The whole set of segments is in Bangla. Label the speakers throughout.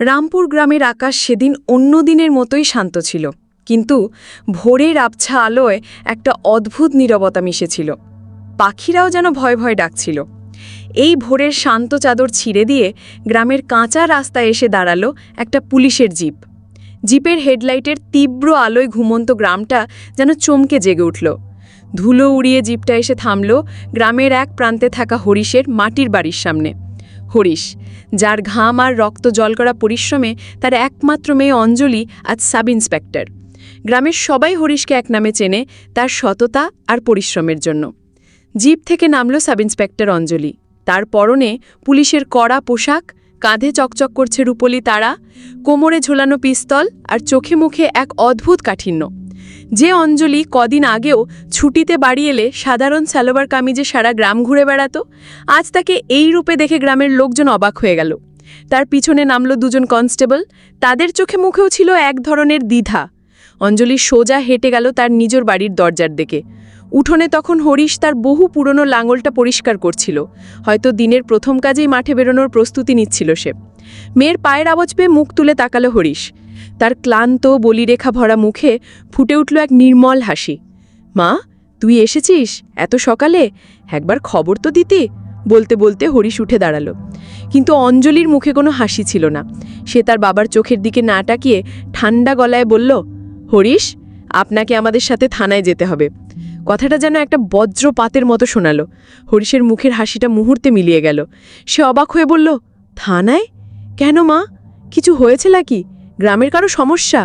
Speaker 1: রামপুর গ্রামের আকাশ সেদিন অন্য দিনের মতোই শান্ত ছিল, কিন্তু ভোরের আবছা আলোয় একটা অদ্ভুত নীরবতা মিশেছিল। পাখিরাও যেন ভয় ভয় ডাকছিল। এই ভোরের শান্ত চাদর ছিঁড়ে দিয়ে গ্রামের কাঁচা রাস্তায় এসে দাঁড়াল একটা পুলিশের জিপ। জিপের হেডলাইটের তীব্র আলোয় ঘুমন্ত গ্রামটা যেন চমকে জেগে উঠল। ধুলো উড়িয়ে জিপটা এসে থামল গ্রামের এক প্রান্তে থাকা হরিশের মাটির বাড়ির সামনে। হরিশ যার ঘাম আর রক্ত জল করা পরিশ্রমে তার একমাত্র মেয়ে অঞ্জলি আজ সাব ইন্সপেক্টর গ্রামের সবাই হরিশকে এক নামে চেনে তার সততা আর পরিশ্রমের জন্য। জিপ থেকে নামল সাব ইন্সপেক্টর অঞ্জলি। তার পরনে পুলিশের কড়া পোশাক, কাঁধে চকচক করছে রূপলি তারা, কোমরে ঝোলানো পিস্তল আর চোখে মুখে এক অদ্ভুত কাঠিন্য। যে অঞ্জলি কদিন আগেও ছুটিতে বাড়ি এলে সাধারণ সালোয়ার কামিজে সারা গ্রাম ঘুরে বেড়াতো, আজ তাকে এই রূপে দেখে গ্রামের লোকজন অবাক হয়ে গেল। তার পিছনে নামল দুজন কনস্টেবল, তাদের চোখে মুখেও ছিল এক ধরনের দ্বিধা। অঞ্জলি সোজা হেঁটে গেল তার নিজের বাড়ির দরজার দিকে। উঠোনে তখন হরিশ তার বহু পুরনো লাঙলটা পরিষ্কার করছিল, হয়তো দিনের প্রথম কাজেই মাঠে বেরোনোর প্রস্তুতি নিচ্ছিল সে। মেয়ের পায়ের আওয়াজ পেয়ে মুখ তুলে তাকালো হরিশ। তার ক্লান্ত বলিরেখা ভরা মুখে ফুটে উঠল এক নির্মল হাসি। মা, তুই এসেছিস? এত সকালে? একবার খবর তো দিতি? বলতে বলতে হরিশ উঠে দাঁড়াল। কিন্তু অঞ্জলির মুখে কোনো হাসি ছিল না। সে তার বাবার চোখের দিকে না তাকিয়ে ঠান্ডা গলায় বলল, হরিশ, আপনাকে আমাদের সাথে থানায় যেতে হবে। কথাটা যেন একটা বজ্রপাতের মতো শোনালো। হরিশের মুখের হাসিটা মুহূর্তে মিলিয়ে গেল। সে অবাক হয়ে বলল, থানায়? কেন মা? কিছু হয়েছে নাকি? গ্রামের কারও সমস্যা?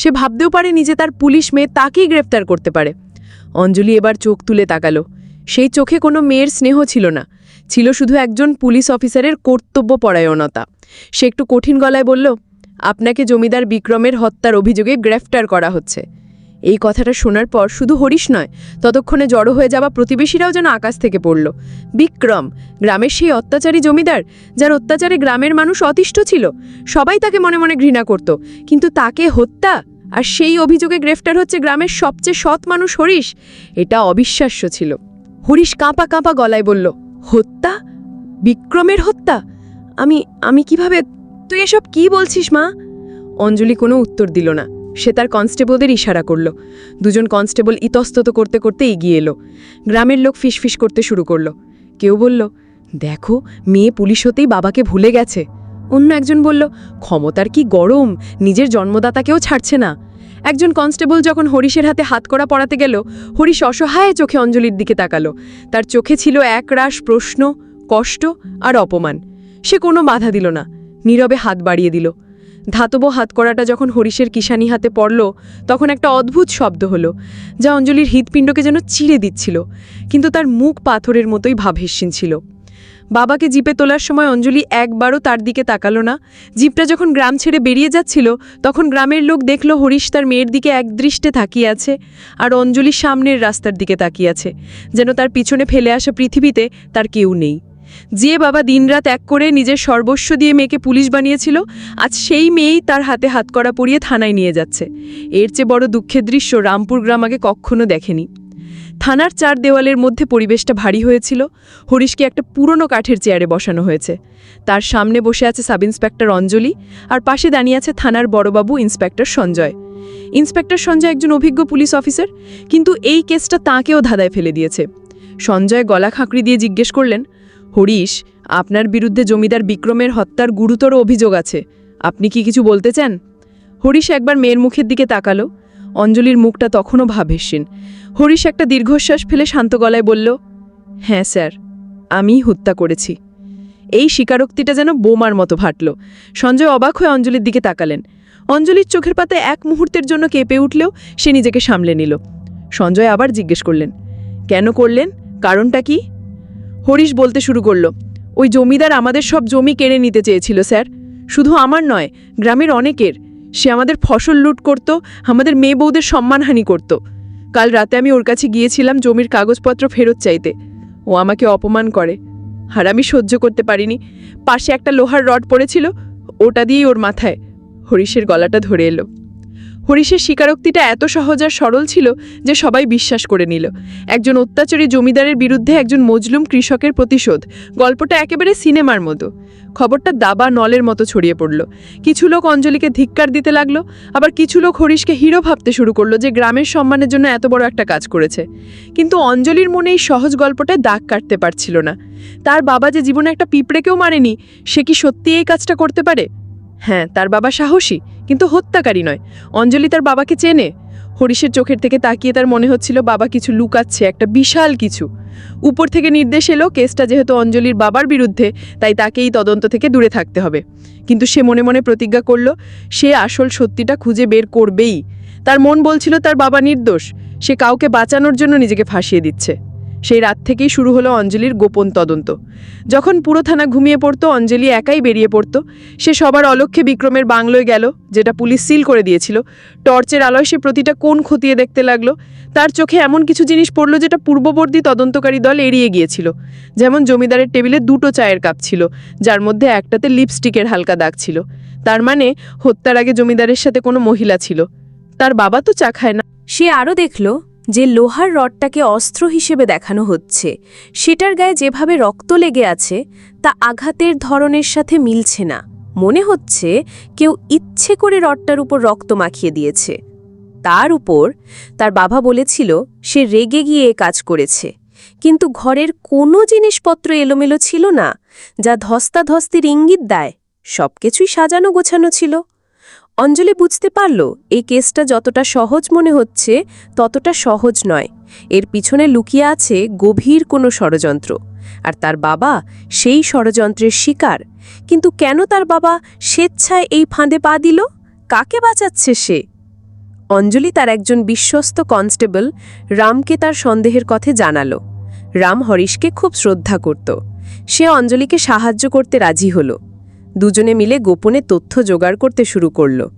Speaker 1: সে ভাবতেও পারে নিজে তার পুলিশ মেয়ে তাকেই গ্রেফতার করতে পারে। অঞ্জলি এবার চোখ তুলে তাকালো। সেই চোখে কোনো মেয়ের স্নেহ ছিল না। ছিল শুধু একজন পুলিশ অফিসারের কর্তব্য পরায়ণতা সে একটু কঠিন গলায় বলল, আপনাকে জমিদার বিক্রমের হত্যার অভিযোগে গ্রেফতার করা হচ্ছে। এই কথাটা শোনার পর শুধু হরিশ নয়, ততক্ষণে জড়ো হয়ে যাওয়া প্রতিবেশীরাও যেন আকাশ থেকে পড়ল। বিক্রম, গ্রামের সেই অত্যাচারী জমিদার, যার অত্যাচারে গ্রামের মানুষ অতিষ্ঠ ছিল, সবাই তাকে মনে মনে ঘৃণা করত। কিন্তু তাকে হত্যা আর সেই অভিযোগে গ্রেফতার হচ্ছে গ্রামের সবচেয়ে সৎ মানুষ হরিশ, এটা অবিশ্বাস্য ছিল। হরিশ কাঁপা কাঁপা গলায় বলল, হত্যা? বিক্রমের হত্যা? আমি আমি কীভাবে, তুই এসব কি বলছিস মা? অঞ্জলি কোনো উত্তর দিল না। সে তার কনস্টেবলদের ইশারা করল। দুজন কনস্টেবল ইতস্তত করতে করতে এগিয়ে এলো। গ্রামের লোক ফিসফিস করতে শুরু করল। কেউ বলল, দেখো, মেয়ে পুলিশ হতেই বাবাকে ভুলে গেছে। অন্য একজন বলল, ক্ষমতার কি গরম, নিজের জন্মদাতাকেও ছাড়ছে না। একজন কনস্টেবল যখন হরিশের হাতে হাতকড়া পড়াতে গেল, হরিশ অসহায় চোখে অঞ্জলির দিকে তাকালো। তার চোখে ছিল একরাশ প্রশ্ন, কষ্ট আর অপমান। সে কোনো বাধা দিল না। নীরবে হাত বাড়িয়ে দিল। ধাতব হাতকড়াটা যখন হরিশের কিষানি হাতে পড়ল, তখন একটা অদ্ভুত শব্দ হলো, যা অঞ্জলির হৃৎপিণ্ডকে যেন চিড়ে দিচ্ছিল, কিন্তু তার মুখ পাথরের মতোই ভাবহেস্যিন ছিল। বাবাকে জিপে তোলার সময় অঞ্জলি একবারও তার দিকে তাকালো না। জিপটা যখন গ্রাম ছেড়ে বেরিয়ে যাচ্ছিল, তখন গ্রামের লোক দেখল হরিশ তার মেয়ের দিকে একদৃষ্টে তাকিয়ে আছে, আর অঞ্জলি সামনের রাস্তার দিকে তাকিয়ে আছে, যেন তার পিছনে ফেলে আসা পৃথিবীতে তার কেউ নেই। যে বাবা দিনরাত এক করে নিজের সর্বস্ব দিয়ে মেয়েকে পুলিশ বানিয়েছিল, আজ সেই মেয়েই তার হাতে হাতকড়া পরিয়ে থানায় নিয়ে যাচ্ছে। এর চেয়ে বড় দুঃখের দৃশ্য রামপুর গ্রাম আগে কখনো দেখেনি। থানার চার দেওয়ালের মধ্যে পরিবেশটা ভারী হয়েছিল। হরিশকে একটা পুরনো কাঠের চেয়ারে বসানো হয়েছে। তার সামনে বসে আছে সাব ইন্সপেক্টর অঞ্জলি আর পাশে দাঁড়িয়ে আছে থানার বড়বাবু ইন্সপেক্টর সঞ্জয়। ইন্সপেক্টর সঞ্জয় একজন অভিজ্ঞ পুলিশ অফিসার, কিন্তু এই কেসটা তাঁকেও ধাঁধায় ফেলে দিয়েছে। সঞ্জয় গলা খাঁকড়ি দিয়ে জিজ্ঞেস করলেন হরিশ, আপনার বিরুদ্ধে জমিদার বিক্রমের হত্যার গুরুতর অভিযোগ আছে। আপনি কি কিছু বলতে চান? হরিশ একবার মেয়ের মুখের দিকে তাকালো। অঞ্জলির মুখটা তখনও ভাবেশীন হরিশ একটা দীর্ঘশ্বাস ফেলে শান্ত গলায় বলল হ্যাঁ স্যার, আমি হত্যা করেছি। এই স্বীকারোক্তিটা যেন বোমার মতো ফাটল। সঞ্জয় অবাক হয়ে অঞ্জলির দিকে তাকালেন। অঞ্জলির চোখের পাতায় এক মুহূর্তের জন্য কেঁপে উঠলেও সে নিজেকে সামলে নিল। সঞ্জয় আবার জিজ্ঞেস করলেন, কেন করলেন? কারণটা কি? হরিশ বলতে শুরু করল, ওই জমিদার আমাদের সব জমি কেড়ে নিতে চেয়েছিল, স্যার। শুধু আমার নয়, গ্রামের অনেকের। সে আমাদের ফসল লুট করত, আমাদের মেয়ে বউদের সম্মানহানি করত। কাল রাতে আমি ওর কাছে গিয়েছিলাম জমির কাগজপত্র ফেরত চাইতে। ও আমাকে অপমান করে। আর আমি সহ্য করতে পারিনি। পাশে একটা লোহার রড পড়েছিল, ওটা দিয়েই ওর মাথায়। হরিশের গলাটা ধরে এলো।
Speaker 2: হরিশের স্বীকারোক্তিটা এত সহজ আর সরল ছিল যে সবাই বিশ্বাস করে নিল। একজন অত্যাচারী জমিদারের বিরুদ্ধে একজন মজলুম কৃষকের প্রতিশোধ, গল্পটা একেবারে সিনেমার মতো। খবরটা দাবা নলের মতো ছড়িয়ে পড়ল। কিছু লোক অঞ্জলিকে ধিক্কার দিতে লাগল, আবার কিছু লোক হরিশকে হিরো ভাবতে শুরু করল যে গ্রামের সম্মানের জন্য এত বড় একটা কাজ করেছে। কিন্তু অঞ্জলির মনে এই সহজ গল্পটায় দাগ কাটতে পারছিল না। তার বাবা যে জীবনে একটা পিঁপড়েকেও মারেনি, সে কি সত্যি এই কাজটা করতে পারে? হ্যাঁ তার বাবা সাহসী, কিন্তু হত্যাকারী নয়। অঞ্জলি তার বাবাকে চেনে। হরিশের চোখের থেকে তাকিয়ে তার মনে হচ্ছিল বাবা কিছু লুকাচ্ছে, একটা বিশাল কিছু। উপর থেকে নির্দেশ এলো, কেসটা যেহেতু অঞ্জলির বাবার বিরুদ্ধে, তাই তাকে এই তদন্ত থেকে দূরে থাকতে হবে। কিন্তু সে মনে মনে প্রতিজ্ঞা করল, সে আসল সত্যিটা খুঁজে বের করবেই। তার মন বলছিল তার বাবা নির্দোষ, সে কাউকে বাঁচানোর জন্য নিজেকে ফাঁসিয়ে দিচ্ছে। সেই রাত থেকেই শুরু হলো অঞ্জলির গোপন তদন্ত। যখন পুরো থানা ঘুমিয়ে পড়তো, অঞ্জলি একাই বেরিয়ে পড়তো। সে সবার অলক্ষ্যে বিক্রমের বাংলোয় গেল, যেটা পুলিশ সিল করে দিয়েছিল। টর্চের আলোয় সে প্রতিটা কোণ খতিয়ে দেখতে লাগল। তার চোখে এমন কিছু জিনিস পড়ল যেটা পূর্ববর্তী তদন্তকারী দল এড়িয়ে গিয়েছিল। যেমন জমিদারের টেবিলে দুটো চায়ের কাপ ছিল, যার মধ্যে একটাতে লিপস্টিকের হালকা দাগ ছিল। তার মানে হত্যার আগে জমিদারের সাথে কোনো মহিলা ছিল। তার বাবা তো চা খায় না।
Speaker 1: সে আরও দেখল যে লোহার রডটাকে অস্ত্র হিসেবে দেখানো হচ্ছে, সেটার গায়ে যেভাবে রক্ত লেগে আছে, তা আঘাতের ধরনের সাথে মিলছে না। মনে হচ্ছে কেউ ইচ্ছে করে রডটার উপর রক্ত মাখিয়ে দিয়েছে। তার উপর, তার বাবা বলেছিল, সে রেগে গিয়ে কাজ করেছে। কিন্তু ঘরের কোনো জিনিসপত্র এলোমেলো ছিল না, যা ধস্তাধস্তির ইঙ্গিত দেয়। সবকিছুই সাজানো গোছানো ছিল। অঞ্জলি বুঝতে পারল এই কেসটা যতটা সহজ মনে হচ্ছে, ততটা সহজ নয়। এর পিছনে লুকিয়ে আছে গভীর কোনো ষড়যন্ত্র। আর তার বাবা সেই ষড়যন্ত্রের শিকার। কিন্তু কেন তার বাবা স্বেচ্ছায় এই ফাঁদে পা দিল? কাকে বাঁচাচ্ছে সে? অঞ্জলি তার একজন বিশ্বস্ত কনস্টেবল রামকে তার সন্দেহের কথা জানালো। রাম হরিশকে খুব শ্রদ্ধা করত। সে অঞ্জলিকে সাহায্য করতে রাজি হলো। দুজনে মিলে গোপনে তথ্য জোগাড় করতে শুরু করল।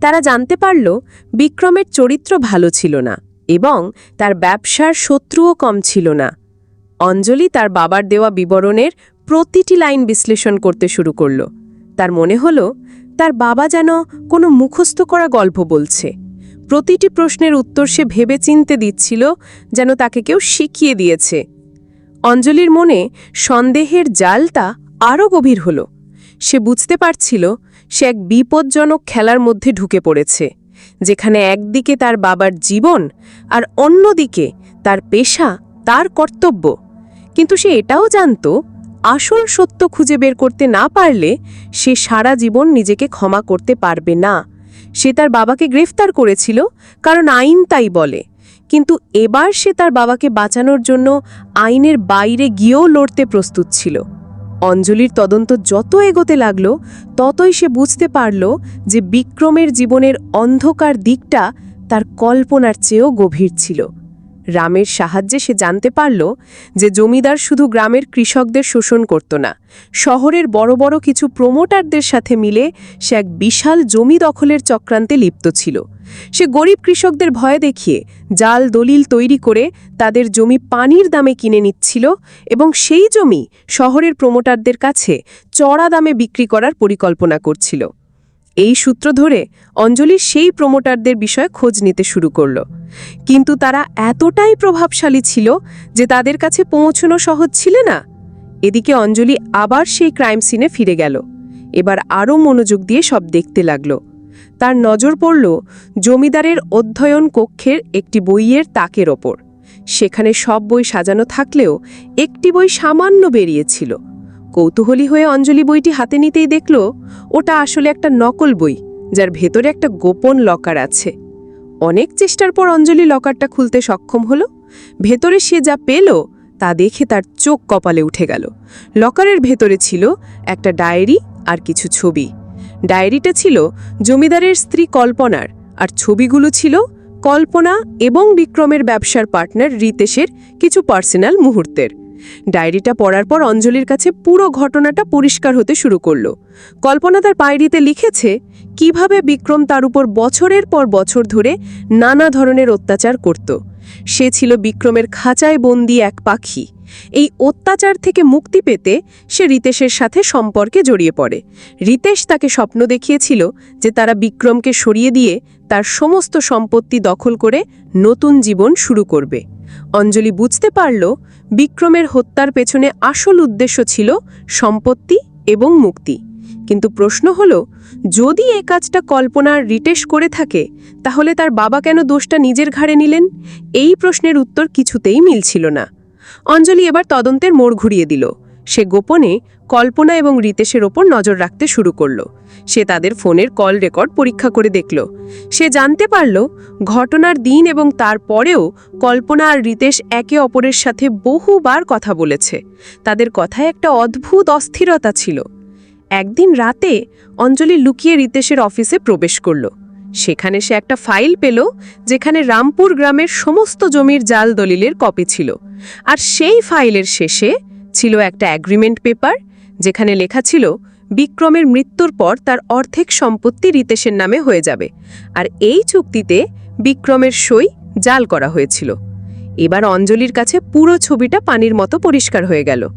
Speaker 1: তারা জানতে পারল, বিক্রমের চরিত্র ভালো ছিল না এবং তার ব্যবসার শত্রুও কম ছিল না। অঞ্জলি তার বাবার দেওয়া বিবরণের প্রতিটি লাইন বিশ্লেষণ করতে শুরু করল। তার মনে হল, তার বাবা যেন কোনো মুখস্থ করা গল্প বলছে। প্রতিটি প্রশ্নের উত্তর সে ভেবে চিনতে দিচ্ছিল যেন তাকে কেউ শিখিয়ে দিয়েছে। অঞ্জলির মনে সন্দেহের জালটা আরও গভীর হলো। সে বুঝতে পারছিল সে এক বিপজ্জনক খেলার মধ্যে ঢুকে পড়েছে, যেখানে একদিকে তার বাবার জীবন আর অন্যদিকে তার পেশা, তার কর্তব্য। কিন্তু সে এটাও জানত, আসল সত্য খুঁজে বের করতে না পারলে সে সারা জীবন নিজেকে ক্ষমা করতে পারবে না। সে তার বাবাকে গ্রেফতার করেছিল, কারণ আইন তাই বলে। কিন্তু এবার সে তার বাবাকে বাঁচানোর জন্য আইনের বাইরে গিয়েও লড়তে প্রস্তুত ছিল। অঞ্জলির তদন্ত যত এগোতে লাগল, ততই সে বুঝতে পারল যে বিক্রমের জীবনের অন্ধকার দিকটা তার কল্পনার চেয়েও গভীর ছিল। রামের সাহায্যে সে জানতে পারল যে জমিদার শুধু গ্রামের কৃষকদের শোষণ করত না, শহরের বড় বড় কিছু প্রমোটারদের সাথে মিলে সে এক বিশাল জমি দখলের চক্রান্তে লিপ্ত ছিল। সে গরিব কৃষকদের ভয় দেখিয়ে জাল দলিল তৈরি করে তাদের জমি পানির দামে কিনে নিচ্ছিল এবং সেই জমি শহরের প্রমোটারদের কাছে চড়া দামে বিক্রি করার পরিকল্পনা করছিল। এই সূত্র ধরে অঞ্জলি সেই প্রমোটারদের বিষয়ে খোঁজ নিতে শুরু করল। কিন্তু তারা এতটাই প্রভাবশালী ছিল যে তাদের কাছে পৌঁছনো সহজ ছিল না। এদিকে অঞ্জলি আবার সেই ক্রাইম সিনে ফিরে গেল। এবার আরও মনোযোগ দিয়ে সব দেখতে লাগল। তার নজর পড়ল জমিদারের অধ্যয়ন কক্ষের একটি বইয়ের তাকের ওপর। সেখানে সব বই সাজানো থাকলেও একটি বই সামান্য বেরিয়েছিল। কৌতূহলী হয়ে অঞ্জলি বইটি হাতে নিতেই দেখল, ওটা আসলে একটা নকল বই, যার ভেতরে একটা গোপন লকার আছে। অনেক চেষ্টার পর অঞ্জলি লকারটা খুলতে সক্ষম হলো। ভেতরে সে যা পেল, তা দেখে তার চোখ কপালে উঠে গেল। লকারের ভেতরে ছিল একটা ডায়েরি আর কিছু ছবি। ডায়েরিটা ছিল জমিদারের স্ত্রী কল্পনার, আর ছবিগুলো ছিল কল্পনা এবং বিক্রমের ব্যবসার পার্টনার রিতেশের কিছু পার্সোনাল মুহূর্তের। ডায়েরিটা পড়ার পর অঞ্জলির কাছে পুরো ঘটনাটা পরিষ্কার হতে শুরু করল। কল্পনা তার পায়রিতে লিখেছে, কীভাবে বিক্রম তার উপর বছরের পর বছর ধরে নানা ধরনের অত্যাচার করত। সে ছিল বিক্রমের খাঁচায় বন্দি এক পাখি। এই অত্যাচার থেকে মুক্তি পেতে সে রিতেশের সাথে সম্পর্কে জড়িয়ে পড়ে। রিতেশ তাকে স্বপ্ন দেখিয়েছিল যে তারা বিক্রমকে সরিয়ে দিয়ে তার সমস্ত সম্পত্তি দখল করে নতুন জীবন শুরু করবে। অঞ্জলি বুঝতে পারল বিক্রমের হত্যার পেছনে আসল উদ্দেশ্য ছিল সম্পত্তি এবং মুক্তি। কিন্তু প্রশ্ন হল, যদি এ কাজটা কল্পনার রিটেশ করে থাকে, তাহলে তার বাবা কেন দোষটা নিজের ঘাড়ে নিলেন? এই প্রশ্নের উত্তর কিছুতেই মিলছিল না। অঞ্জলি এবার তদন্তের মোড় ঘুরিয়ে দিল। সে গোপনে কল্পনা এবং রিতেশের ওপর নজর রাখতে শুরু করল। সে তাদের ফোনের কল রেকর্ড পরীক্ষা করে দেখল। সে জানতে পারল, ঘটনার দিন এবং তারপরেও কল্পনা আর রিতেশ একে অপরের সাথে বহুবার কথা বলেছে। তাদের কথায় একটা অদ্ভুত অস্থিরতা ছিল। একদিন রাতে অঞ্জলি লুকিয়ে রিতেশের অফিসে প্রবেশ করল। সেখানে সে একটা ফাইল পেল, যেখানে রামপুর গ্রামের সমস্ত জমির জাল দলিলের কপি ছিল। আর সেই ফাইলের শেষে ছিল একটা অ্যাগ্রিমেন্ট পেপার যেখানে লেখা ছিল, বিক্রমের মৃত্যুর পর তার অর্ধেক সম্পত্তি রিতেশের নামে হয়ে যাবে। আর এই চুক্তিতে বিক্রমের সই জাল করা হয়েছিল। এবার অঞ্জলির কাছে পুরো ছবিটা পানির মতো পরিষ্কার হয়ে গেল।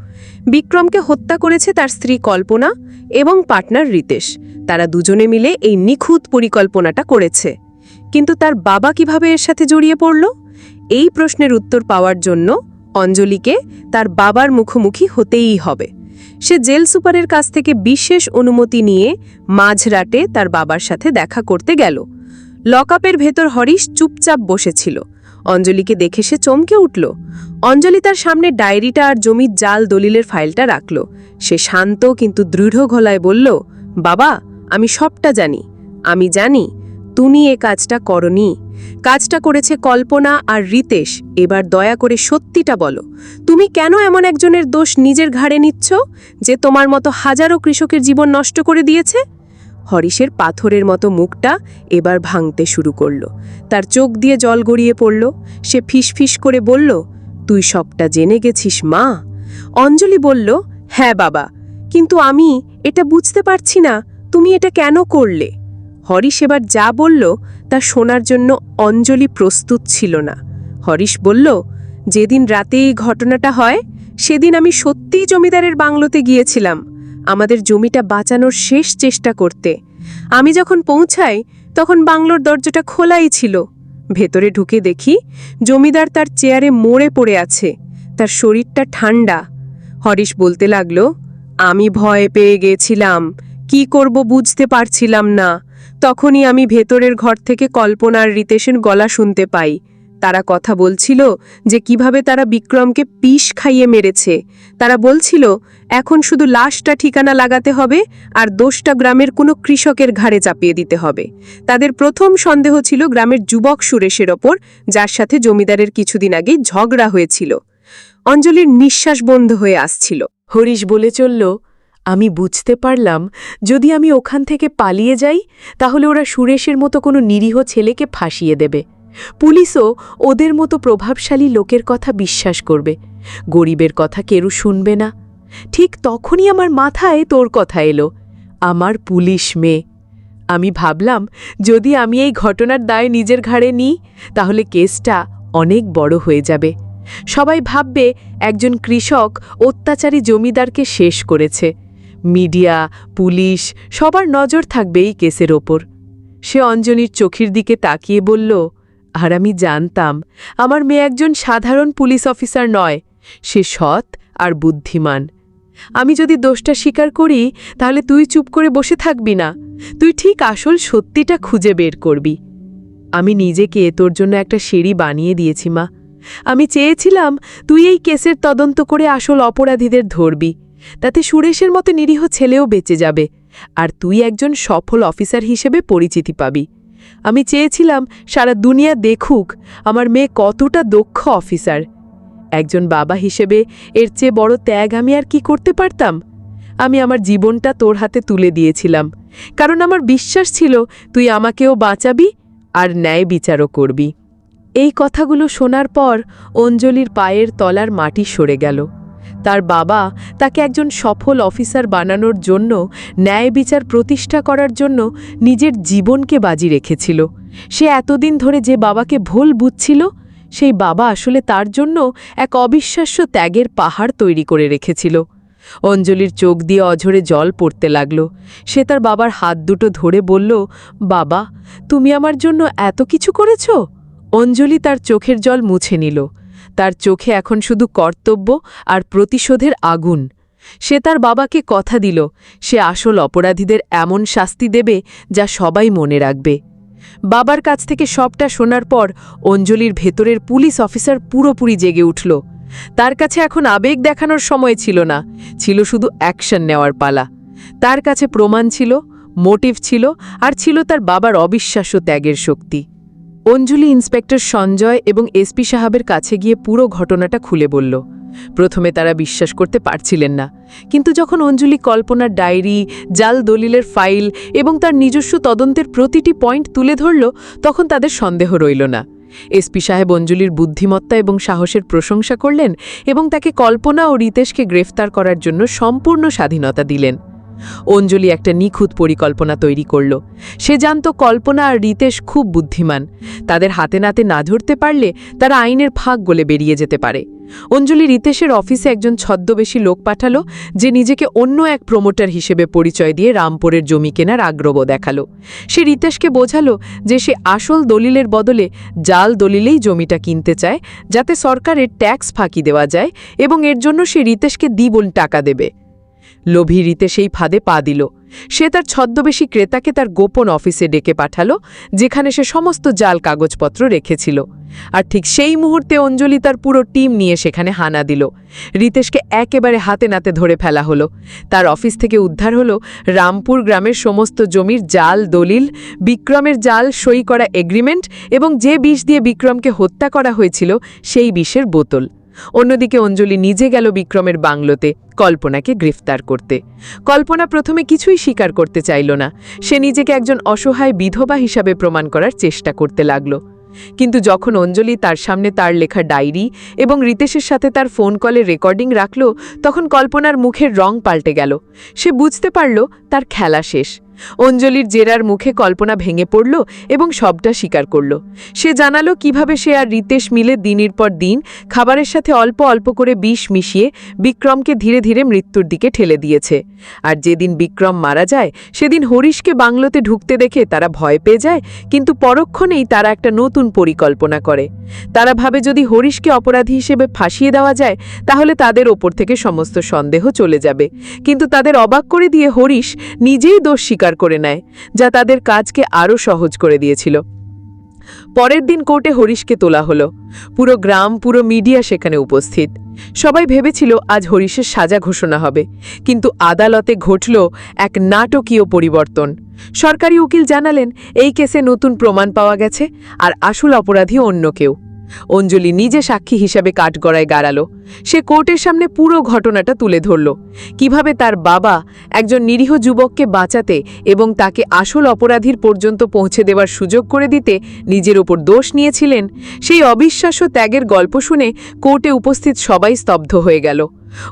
Speaker 1: বিক্রমকে হত্যা করেছে তার স্ত্রী কল্পনা এবং পার্টনার রিতেশ। তারা দুজনে মিলে এই নিখুঁত পরিকল্পনাটা করেছে। কিন্তু তার বাবা কীভাবে এর সাথে জড়িয়ে পড়ল? এই প্রশ্নের উত্তর পাওয়ার জন্য অঞ্জলিকে তার বাবার মুখোমুখি হতেই হবে। সে জেল সুপারের কাছ থেকে বিশেষ অনুমতি নিয়ে মাঝরাটে তার বাবার সাথে দেখা করতে গেল। লকআপের ভেতর হরিশ চুপচাপ বসেছিল। অঞ্জলিকে দেখে সে চমকে উঠল। অঞ্জলি তার সামনে ডায়েরিটা আর জমির জাল দলিলের ফাইলটা রাখল। সে শান্ত কিন্তু দৃঢ় গলায় বলল, বাবা, আমি সবটা জানি। আমি জানি, তুমি এ কাজটা করনি। কাজটা করেছে কল্পনা আর রিতেশ। এবার দয়া করে সত্যিটা বলো। তুমি কেন এমন একজনের দোষ নিজের ঘাড়ে নিচ্ছ, যে তোমার মতো হাজারো কৃষকের জীবন নষ্ট করে দিয়েছে? হরিশের পাথরের মতো মুখটা এবার ভাঙতে শুরু করল। তার চোখ দিয়ে জল গড়িয়ে পড়ল। সে ফিসফিস করে বলল, তুই সবটা জেনে গেছিস, মা? অঞ্জলি বলল হ্যাঁ বাবা, কিন্তু আমি এটা বুঝতে পারছি না, তুমি এটা কেন করলে? হরিশ এবার যা বলল তা শোনার জন্য অঞ্জলি প্রস্তুত ছিল না। হরিশ বলল, যেদিন রাতে এই ঘটনাটা হয়, সেদিন আমি সত্যিই জমিদারের বাংলোতে গিয়েছিলাম। আমাদের জমিটা বাঁচানোর শেষ চেষ্টা করতে। আমি যখন পৌঁছাই, তখন বাংলোর দরজাটা খোলাই ছিল। ভেতরে ঢুকে দেখি, জমিদার তার চেয়ারে মরে পড়ে আছে। তার শরীরটা ঠান্ডা। হরিশ বলতে লাগল, আমি ভয় পেয়ে গেছিলাম। কি করব বুঝতে পারছিলাম না। তখনই আমি ভেতরের ঘর থেকে কল্পনার রিতেশের গলা শুনতে পাই। তারা কথা বলছিল যে কীভাবে তারা বিক্রমকে পিস খাইয়ে মেরেছে। তারা বলছিল, এখন শুধু লাশটা ঠিকানা লাগাতে হবে আর দোষটা গ্রামের কোনো কৃষকের ঘাড়ে চাপিয়ে দিতে হবে। তাদের প্রথম সন্দেহ ছিল গ্রামের যুবক সুরেশের ওপর, যার সাথে জমিদারের কিছুদিন আগে ঝগড়া হয়েছিল। অঞ্জলির নিঃশ্বাস বন্ধ হয়ে আসছিল।
Speaker 3: হরিশ বলে চলল, আমি বুঝতে পারলাম, যদি আমি ওখান থেকে পালিয়ে যাই, তাহলে ওরা সুরেশের মতো কোনো নিরীহ ছেলেকে ফাঁসিয়ে দেবে। পুলিশও ওদের মতো প্রভাবশালী লোকের কথা বিশ্বাস করবে। গরিবের কথা কেউ শুনবে না। ঠিক তখনই আমার মাথায় তোর কথা এলো। আমার পুলিশ মেয়ে। আমি ভাবলাম, যদি আমি এই ঘটনার দায় নিজের ঘাড়ে নিই, তাহলে কেসটা অনেক বড় হয়ে যাবে। সবাই ভাববে, একজন কৃষক অত্যাচারী জমিদারকে শেষ করেছে। মিডিয়া, পুলিশ, সবার নজর থাকবে এই কেসের ওপর। সে অঞ্জনির চোখের দিকে তাকিয়ে বলল আর আমি জানতাম, আমার মেয়ে একজন সাধারণ পুলিশ অফিসার নয়, সে সৎ আর বুদ্ধিমান। আমি যদি দোষটা স্বীকার করি, তাহলে তুই চুপ করে বসে থাকবি না। তুই ঠিক আসল সত্যিটা খুঁজে বের করবি। আমি নিজেকে তোর জন্য একটা সিঁড়ি বানিয়ে দিয়েছি, মা। আমি চেয়েছিলাম, তুই এই কেসের তদন্ত করে আসল অপরাধীদের ধরবি। তাতে সুরেশের মতো নিরীহ ছেলেও বেঁচে যাবে, আর তুই একজন সফল অফিসার হিসেবে পরিচিতি পাবি। আমি চেয়েছিলাম সারা দুনিয়া দেখুক আমার মেয়ে কতটা দক্ষ অফিসার। একজন বাবা হিসেবে এর চেয়ে বড় ত্যাগ আমি আর কি করতে পারতাম? আমি আমার জীবনটা তোর হাতে তুলে দিয়েছিলাম, কারণ আমার বিশ্বাস ছিল তুই আমাকেও বাঁচাবি আর ন্যায় বিচারও করবি। এই কথাগুলো শোনার পর অঞ্জলির পায়ের তলার মাটি সরে গেল। তার বাবা তাকে একজন সফল অফিসার বানানোর জন্য ন্যায় বিচার প্রতিষ্ঠা করার জন্য নিজের জীবনকে বাজি রেখেছিল। সে এতদিন ধরে যে বাবাকে ভুল বুঝছিল, সেই বাবা আসলে তার জন্য এক অবিশ্বাস্য ত্যাগের পাহাড় তৈরি করে রেখেছিল। অঞ্জলির চোখ দিয়ে অঝরে জল পড়তে লাগল। সে তার বাবার হাত দুটো ধরে বলল, বাবা, তুমি আমার জন্য এত কিছু করেছ? অঞ্জলি তার চোখের জল মুছে নিল। তার চোখে এখন শুধু কর্তব্য আর প্রতিশোধের আগুন। সে তার বাবাকে কথা দিল, সে আসল অপরাধীদের এমন শাস্তি দেবে যা সবাই মনে রাখবে। বাবার কাছ থেকে সবটা শোনার পর অঞ্জলির ভেতরের পুলিশ অফিসার পুরোপুরি জেগে উঠল। তার কাছে এখন আবেগ দেখানোর সময় ছিল না, ছিল শুধু অ্যাকশন নেওয়ার পালা। তার কাছে প্রমাণ ছিল, মোটিভ ছিল আর ছিল তার বাবার অবিশ্বাস্য ত্যাগের শক্তি। অঞ্জলি ইন্সপেক্টর সঞ্জয় এবং এসপি সাহাবের কাছে গিয়ে পুরো ঘটনাটা খুলে বলল। প্রথমে তারা বিশ্বাস করতে পারছিলেন না। কিন্তু যখন অঞ্জলি কল্পনার ডায়েরি, জাল দলিলের ফাইল এবং তার নিজস্ব তদন্তের প্রতিটি পয়েন্ট তুলে ধরল, তখন তাদের সন্দেহ রইল না। এসপি সাহেব অঞ্জলির বুদ্ধিমত্তা এবং সাহসের প্রশংসা করলেন এবং তাকে কল্পনা ও রিতেশকে গ্রেফতার করার জন্য সম্পূর্ণ স্বাধীনতা দিলেন। অঞ্জলি একটা নিখুঁত পরিকল্পনা তৈরি করল। সে জানত কল্পনা আর রিতেশ খুব বুদ্ধিমান। তাদের হাতে নাতে না ধরতে পারলে তারা আইনের ফাঁক গলে বেরিয়ে যেতে পারে। অঞ্জলি রিতেশের অফিসে একজন ছদ্মবেশী লোক পাঠালো, যে নিজেকে অন্য এক প্রমোটার হিসেবে পরিচয় দিয়ে রামপুরের জমি কেনার আগ্রহ দেখাল। সে রিতেশকে বোঝালো যে সে আসল দলিলের বদলে জাল দলিলেই জমিটা কিনতে চায়, যাতে সরকারের ট্যাক্স ফাঁকি দেওয়া যায় এবং এর জন্য সে রিতেশকে দ্বিগুণ টাকা দেবে। লোভী রীতে সেই ফাঁদে পা দিল। সে তার ছদ্মবেশী ক্রেতাকে তার গোপন অফিসে ডেকে পাঠালো, যেখানে সে সমস্ত জাল কাগজপত্র রেখেছিল। আর ঠিক সেই মুহূর্তে অঞ্জলি তার পুরো টিম নিয়ে সেখানে হানা দিল। রিতেশকে একেবারে হাতে নাতে ধরে ফেলা হলো। তার অফিস থেকে উদ্ধার হলো রামপুর গ্রামের সমস্ত জমির জাল, দলিল, বিক্রমের জাল, সই করা এগ্রিমেন্ট এবং যে বিষ দিয়ে বিক্রমকে হত্যা করা হয়েছিল, সেই বিষের বোতল। অন্যদিকে অঞ্জলি নিজে গেল বিক্রমের বাংলোতে কল্পনাকে গ্রেফতার করতে। কল্পনা প্রথমে কিছুই স্বীকার করতে চাইল না। সে নিজেকে একজন অসহায় বিধবা হিসাবে প্রমাণ করার চেষ্টা করতে লাগল। কিন্তু যখন অঞ্জলি তার সামনে তার লেখা ডায়েরি এবং রিতেশের সাথে তার ফোন কলে রেকর্ডিং রাখল, তখন কল্পনার মুখের রং পাল্টে গেল। সে বুঝতে পারল তার খেলা শেষ। অঞ্জলির জেরার মুখে কল্পনা ভেঙে পড়ল এবং সবটা স্বীকার করল। সে জানালো কীভাবে সে আর রিতেশ মিলে দিনের পর দিন খাবারের সাথে অল্প অল্প করে বিষ মিশিয়ে বিক্রমকে ধীরে ধীরে মৃত্যুর দিকে ঠেলে দিয়েছে। আর যেদিন বিক্রম মারা যায়, সেদিন হরিশকে বাংলোতে ঢুকতে দেখে তারা ভয় পেয়ে যায়, কিন্তু পরক্ষণেই তারা একটা নতুন পরিকল্পনা করে। তারা ভাবে যদি হরিশকে অপরাধী হিসেবে ফাঁসিয়ে দেওয়া যায়, তাহলে তাদের ওপর থেকে সমস্ত সন্দেহ চলে যাবে। কিন্তু তাদের অবাক করে দিয়ে হরিশ নিজেই দোষ স্বীকার করে নেয়, যা তাদের কাজকে আরও সহজ করে দিয়েছিল। পরের দিন কোর্টে হরিশকে তোলা হলো। পুরো গ্রাম, পুরো মিডিয়া সেখানে উপস্থিত। সবাই ভেবেছিল আজ হরিশের সাজা ঘোষণা হবে, কিন্তু আদালতে ঘটল এক নাটকীয় পরিবর্তন। সরকারি উকিল জানালেন, এই কেসে নতুন প্রমাণ পাওয়া গেছে, আর আসল অপরাধী অন্য কেউ। অঞ্জলি নিজে সাক্ষী হিসাবে কাঠগড়ায় গাড়ালো। সে কোর্টের সামনে পুরো ঘটনাটা তুলে ধরল। কীভাবে তার বাবা একজন নিরীহ যুবককে বাঁচাতে এবং তাকে আসল অপরাধীর পর্যন্ত পৌঁছে দেওয়ার সুযোগ করে দিতে নিজের ওপর দোষ নিয়েছিলেন, সেই অবিশ্বাস্য ত্যাগের গল্প শুনে কোর্টে উপস্থিত সবাই স্তব্ধ হয়ে গেল।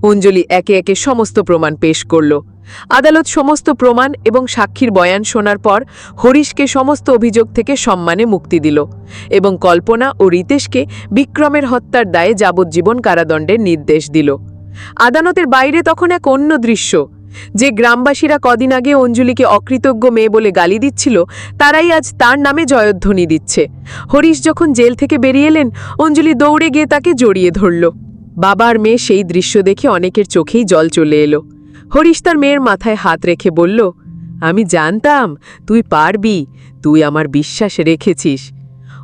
Speaker 3: অঞ্জলি একে একে সমস্ত প্রমাণ পেশ করল। আদালত সমস্ত প্রমাণ এবং সাক্ষীর বয়ান শোনার পর হরিশকে সমস্ত অভিযোগ থেকে সম্মানে মুক্তি দিল এবং কল্পনা ও রিতেশকে বিক্রমের হত্যার দায়ে যাবজ্জীবন কারাদণ্ডের নির্দেশ দিল। আদালতের বাইরে তখন এক অন্য দৃশ্য। যে গ্রামবাসীরা কদিন আগে অঞ্জলিকে অকৃতজ্ঞ মেয়ে বলে গালি দিচ্ছিল, তারাই আজ তার নামে জয়ধ্বনি দিচ্ছে। হরিশ যখন জেল থেকে বেরিয়ে এলেন, অঞ্জলি দৌড়ে গিয়ে তাকে জড়িয়ে ধরল। বাবার মেয়ে সেই দৃশ্য দেখে অনেকের চোখেই জল চলে এলো। হরিশ তার মেয়ের মাথায় হাত রেখে বলল, আমি জানতাম, তুই পারবি, তুই আমার বিশ্বাস রেখেছিস।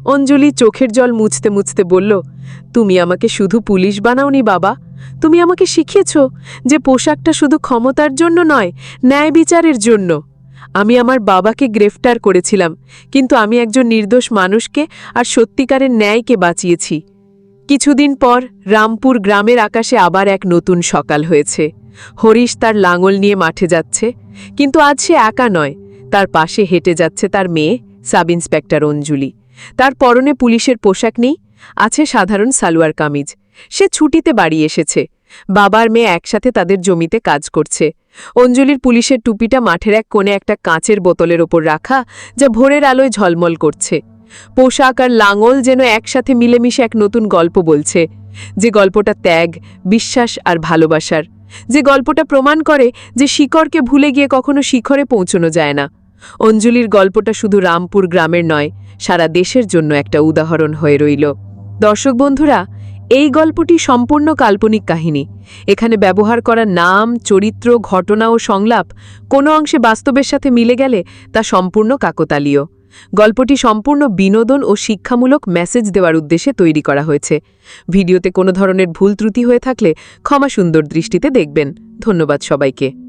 Speaker 3: অঞ্জলি চোখের জল মুছতে মুছতে বলল, তুমি আমাকে শুধু পুলিশ বানাওনি বাবা। তুমি আমাকে শিখিয়েছ যে পোশাকটা শুধু ক্ষমতার জন্য নয়, ন্যায় বিচারের জন্য। আমি আমার বাবাকে গ্রেফতার করেছিলাম, কিন্তু আমি একজন নির্দোষ মানুষকে আর সত্যিকারের ন্যায়কে বাঁচিয়েছি। কিছুদিন পর রামপুর গ্রামের আকাশে আবার এক নতুন সকাল হয়েছে। হরিশ তার লাঙল নিয়ে মাঠে যাচ্ছে, কিন্তু আজ সে একা নয়। তার পাশে হেঁটে যাচ্ছে তার মেয়ে সাব ইন্সপেক্টর অঞ্জুলি। তার পরনে পুলিশের পোশাক নেই, আছে সাধারণ সালোয়ার কামিজ। সে ছুটিতে বাড়ি এসেছে। বাবার মেয়ে একসাথে তাদের জমিতে কাজ করছে। অঞ্জলির পুলিশের টুপিটা মাঠের এক কোণে একটা কাঁচের বোতলের ওপর রাখা, যা ভোরের আলোয় ঝলমল করছে। পোশাক আর লাঙল যেন একসাথে মিলেমিশে এক নতুন গল্প বলছে। যে গল্পটা ত্যাগ, বিশ্বাস আর ভালোবাসার। যে গল্পটা প্রমাণ করে যে শিকড়কে ভুলে গিয়ে কখনো শিখরে পৌঁছনো যায় না। অঞ্জলির গল্পটা শুধু রামপুর গ্রামের নয়, সারা দেশের জন্য একটা উদাহরণ হয়ে রইল। দর্শক বন্ধুরা, এই গল্পটি সম্পূর্ণ কাল্পনিক কাহিনী। এখানে ব্যবহার করা নাম, চরিত্র, ঘটনা ও সংলাপ কোনো অংশে বাস্তবের সাথে মিলে গেলে তা সম্পূর্ণ কাকতালীয়। গল্পটি সম্পূর্ণ বিনোদন ও শিক্ষামূলক মেসেজ দেওয়ার উদ্দেশ্যে তৈরি করা হয়েছে। ভিডিওতে কোনো ধরনের ভুল ত্রুটি হয়ে থাকলে ক্ষমা সুন্দর দৃষ্টিতে দেখবেন। ধন্যবাদ সবাইকে।